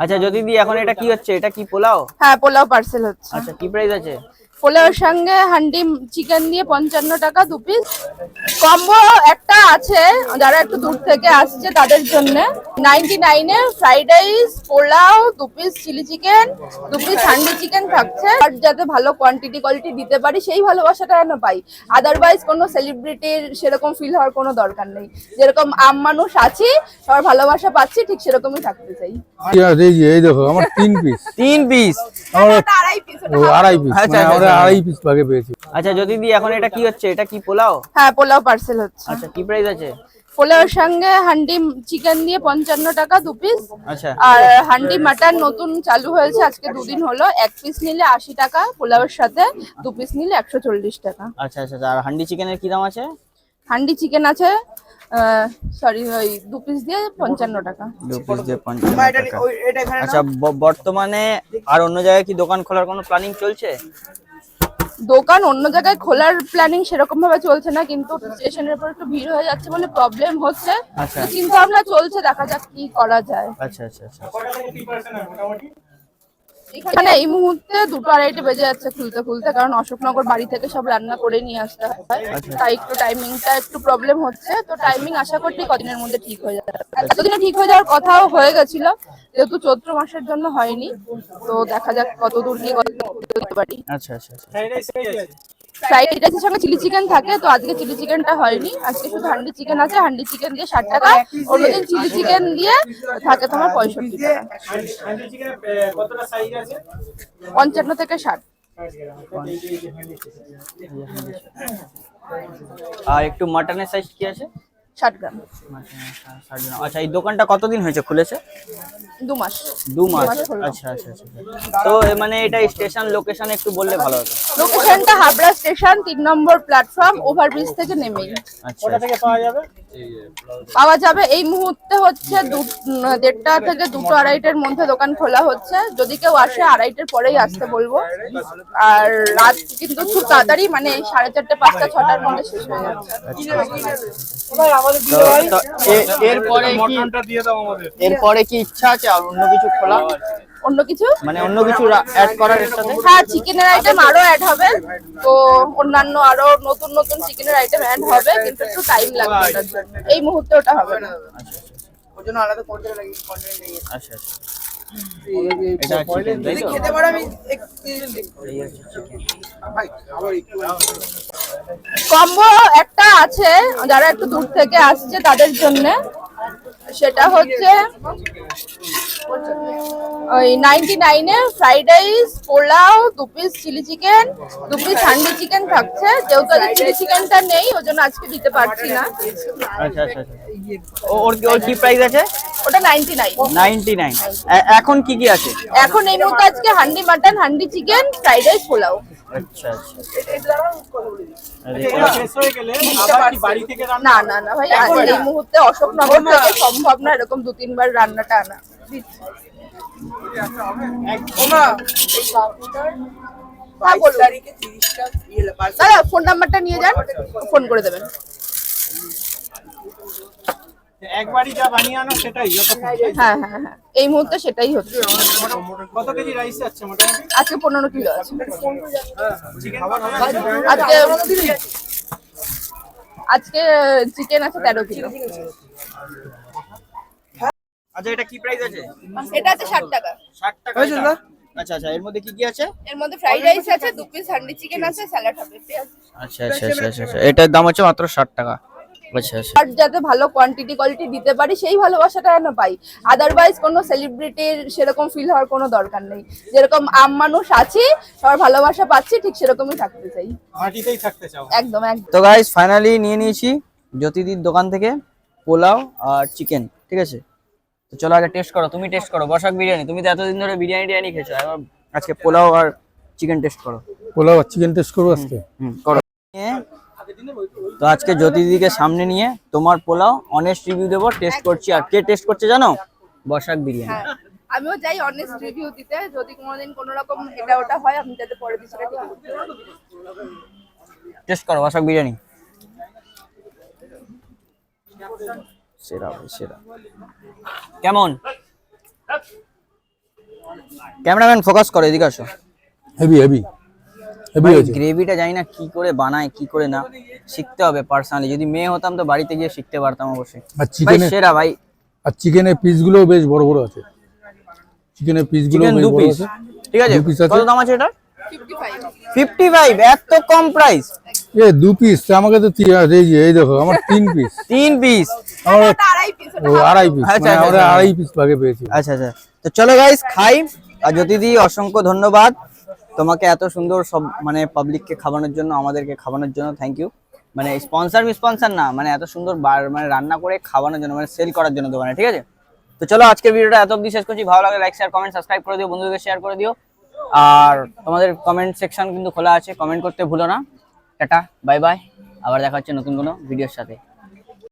আচ্ছা যদি দি এখন এটা কি হচ্ছে? এটা কি পোলাও? হ্যাঁ পোলাও পার্সেল হচ্ছে। আচ্ছা কি প্রাইস আছে? পোলাওর সঙ্গে হান্ডি চিকেন দিয়ে পঞ্চান্ন টাকা দু পিস কম্বো একটা আছে যারা একটু দূর থেকে আসছে তাদের জন্য। নাইনটি নাইনে ফ্রাইড রাইস পোলাও দু পিস চিলি চিকেন দু পিস হান্ডি চিকেন থাকছে। আর যাতে ভালো কোয়ান্টিটি কোয়ালিটি দিতে পারি সেই ভালোবাসাটা যেন পাই। আদারওয়াইজ কোনো সেলিব্রিটির সেরকম ফিল হওয়ার কোনো দরকার নেই। যেরকম আম মানুষ আছি সবার ভালোবাসা পাচ্ছি ঠিক সেরকমই থাকতে চাই। এই দেখো আমার তিন পিস তিন পিস আড়াই পিস আড়াই পিস আচ্ছা, মানে আচ্ছা, আমরা আচ্ছা। আড়াই পিস ভাগে পেয়েছি। আচ্ছা যদি এখন এটা কি হচ্ছে? এটা কি পোলাও? হ্যাঁ পোলাও পার্সেল হচ্ছে। আচ্ছা কি প্রাইস আছে? পোলাওর সঙ্গে হান্ডি চিকেন দিয়ে পঞ্চান্ন টাকা দু পিস আচ্ছা। আর হান্ডি মাটন নতুন চালু হয়েছে আজকে দুদিন হলো। এক পিস নিলে আশি টাকা পোলাওয়ের সাথে দু পিস নিলে একশো চল্লিশ টাকা। আচ্ছা আচ্ছা আচ্ছা, আর হান্ডি চিকেনের কি দাম আছে? হান্ডি চিকেন আছে সরি ওই দু পিস দিয়ে পঞ্চান্ন টাকা। দু পিস দিয়ে পঞ্চান্ন টাকা। আচ্ছা বর্তমানে আর অন্য জায়গায় কি দোকান খোলার কোনো প্ল্যানিং চলছে? দোকান অন্য জায়গায় খোলার প্ল্যানিং সেরকম ভাবে চলছে না কিন্তু স্টেশনের উপর একটু ভিড় হয়ে যাচ্ছে বলে প্রবলেম হচ্ছে। আচ্ছা। চিন্তা ভাবনা চলছে দেখা যাক কি করা যায়। আচ্ছা আচ্ছা আচ্ছা। এখানে এই মুহূর্তে দুটো আড়াইটে বেজে যাচ্ছে খুলতে খুলতে কারণ অশোকনগর বাড়ি থেকে সব রান্না করে নিয়ে আসতে হয়। তাই একটু টাইমিংটা একটু প্রবলেম হচ্ছে। তো টাইমিং আশা করছি কদিনের মধ্যে ঠিক হয়ে যাবে। এতদিনে ঠিক হয়ে যাওয়ার কথাও হয়ে গেছিল যেহেতু চৈত্র মাসের জন্য হয়নি। তো দেখা যাক কত দূর কি করতে পারি। আচ্ছা আচ্ছা আচ্ছা। ফ্রাইড রাইসের সঙ্গে চিলি চিকেন থাকে তো আজকে চিলি চিকেনটা হয়নি। আজকে শুধু হান্ডি চিকেন আছে হান্ডি চিকেন দিয়ে ষাট টাকা অন্যদিন চিলি চিকেন দিয়ে থাকে তোমার পঁয়ষট্টি টাকা। হান্ডি চিকেন কতটা সাইজ আছে? পঞ্চান্ন থেকে ষাট। আর একটু মাটনের সাইজ কি আছে? ষাট গ্রাম। আচ্ছা এই দোকানটা কতদিন হয়েছে খুলেছে? দু মাস। দু মাস? আচ্ছা আচ্ছা আচ্ছা। তো মানে এটা স্টেশন লোকেশন একটু বললে ভালো হতো। লোকেশনটা হাবড়া স্টেশন তিন নম্বর প্ল্যাটফর্ম ওভারব্রিজ থেকে নেমেই। আচ্ছা থেকে পাওয়া যাবে? পাওয়া যাবে এই মুহূর্তে হচ্ছে দু- দেড়টা থেকে দুটো আড়াইটের মধ্যে দোকান খোলা হচ্ছে। যদি কেউ আসে আড়াইটের পরেই আসতে বলব। আর রাত কিন্তু খুব তাড়াতাড়ি মানে সাড়ে চারটে পাঁচটা ছটার মধ্যে শেষ হয়ে যাচ্ছে। এ- এরপরে কি? মটনটা দিয়ে দাও আমাদের। এরপরে কি ইচ্ছা আছে আর অন্য কিছু খোলা? অন্য কিছু? মানে অন্য কিছু অ্যাড করার সাথে? হ্যাঁ চিকেনের আইটেম আরও অ্যাড হবে। তো অন্যান্য আরও নতুন নতুন চিকেনের আইটেম অ্যাড হবে কিন্তু একটু টাইম লাগবে এই মুহূর্তে ওটা হবে না। আচ্ছা আচ্ছা। এটা চিকেন তাই তো? এই। কম্বো একটা আছে যারা একটু দূর থেকে আসছে তাদের জন্য। সেটা হচ্ছে ওই নাইনটি নাইনে ফ্রাইড রাইস পোলাও দু পিস চিলি চিকেন দু পিস হান্ডি চিকেন থাকছে। যেহেতু আজকে চিলি চিকেনটা নেই ওই জন্য আজকে দিতে পারছি না। আচ্ছা আচ্ছা আচ্ছা। ওর ওর কি প্রাইস আছে? ওটা নাইনটি নাইন নাইনটি নাইন এখন কি কি আছে? এখন এই মুহূর্তে আজকে handi mutton handi chicken fried rice pulao. আচ্ছা আচ্ছা। শেষ হয়ে গেলে আবার বাড়ি থেকে না না না ভাই এই মুহূর্তে অশোকনগর থেকে সম্ভব না এরকম দু তিনবার রান্নাটা আনা। হ্যাঁ, ফোন নাম্বারটা নিয়ে যান ফোন করে দেবেন। একবারই যা বানিয়ে আনো সেটাই হ্যাঁ হ্যাঁ হ্যাঁ এই মুহূর্তে সেটাই হচ্ছে। কত কেজি রাইস যাচ্ছে মোটামুটি? আজকে পনেরো কিলো আছে। আজকে আজকে চিকেন আছে তেরো কিলো। আচ্ছা এটা কি প্রাইস আছে? এটা আছে ষাট টাকা। ষাট টাকা? আচ্ছা আচ্ছা এর মধ্যে কি কি আছে? এর মধ্যে ফ্রাইড রাইস আছে দু পিস হান্ডি চিকেন আছে স্যালাড হবে আচ্ছা আচ্ছা আচ্ছা আচ্ছা আচ্ছা। এটার দাম হচ্ছে মাত্র ষাট টাকা। আর যাতে ভালো কোয়ান্টিটি কোয়ালিটি দিতে পারি সেই ভালোবাসাটা যেন পাই। আদারওয়াইজ কোনো সেলিব্রিটির সেরকম ফিল হওয়ার কোনো দরকার নেই। যেরকম আম মানুষ আছি সবার ভালোবাসা পাচ্ছি ঠিক সেরকমই থাকতে চাই। থাকতে চাও। একদম একদম। তো গাইস ফাইনালি নিয়ে নিয়েছি জ্যোতিদির দোকান থেকে পোলাও আর চিকেন ঠিক আছে? তো চলো আগে টেস্ট করো তুমি টেস্ট করো বসাক বিরিয়ানি তুমি তো এতদিন ধরে বিরিয়ানি টিরিয়ানি খেয়েছো আজকে পোলাও আর চিকেন টেস্ট করো। পোলাও আর চিকেন টেস্ট করো আজকে? হুম করো। নিয়ে তো আজকে জ্যোতিদিকে সামনে নিয়ে তোমার পোলাও অনেস্ট রিভিউ দেবো টেস্ট করছি। আর কে টেস্ট করছে জানো? বসাক বিরিয়ানি। হ্যাঁ আমিও যাই অনেস্ট রিভিউ দিতে। যদি কোনোদিন কোনো রকম এটা ওটা হয় আমি যাতে পরে দিচ্ছি ঠিক করতে টেস্ট করো বসাক বিরিয়ানি। সেরা সেরা। কেমন? ক্যামেরাম্যান ফোকাস করো এদিকে আসো। হেভি হেভি গ্রেভিটা জানি না কি করে বানায় কি করে না শিখতে হবে পার্সোনালি যদি মেয়ে হতাম তো বাড়িতে গিয়ে শিখতে পারতাম অবশ্যই। আর ভাই চিকেনে সেরা ভাই। আর চিকেনের পিসগুলোও বেশ বড় বড় আছে। চিকেনের পিসগুলো বেশ দু বড় পিস আছে। ঠিক আছে। কত দাম আছে এটা ফিফটি ফাইভ ফিফটি ফাইভ এত কম প্রাইস এ দু পিস আমাকে তো এই যে এই দেখো আমার তিন পিস তিন পিস আমার আড়াই পিস ও আড়াই পিস আচ্ছা, মানে আচ্ছা, আমরা আচ্ছা। আড়াই পিস ভাগে পেয়েছি। আচ্ছা আচ্ছা। তো চলো গাইস খাই। আর জ্যোতিদি অসংখ্য ধন্যবাদ। তোমাকে এত সুন্দর সব মানে পাবলিককে খাওয়ানোর জন্য, আমাদেরকে খাওয়ানোর জন্য থ্যাংক ইউ মানে স্পন্সর স্পন্সর না মানে এত সুন্দর বার- মানে রান্না করে খাওয়ানোর জন্য মানে সেল করার জন্য দোকানে, ঠিক আছে? তো চলো, আজকের ভিডিওটা এত অবধি শেষ করছি। ভালো লাগে লাইক শেয়ার কমেন্ট সাবস্ক্রাইব করে দিও, বন্ধুদেরকে শেয়ার করে দিও। আর তোমাদের কমেন্ট সেকশন কিন্তু খোলা আছে কমেন্ট করতে ভুলো না। টাটা বাই বাই আবার দেখা হচ্ছে নতুন কোনো ভিডিওর সাথে।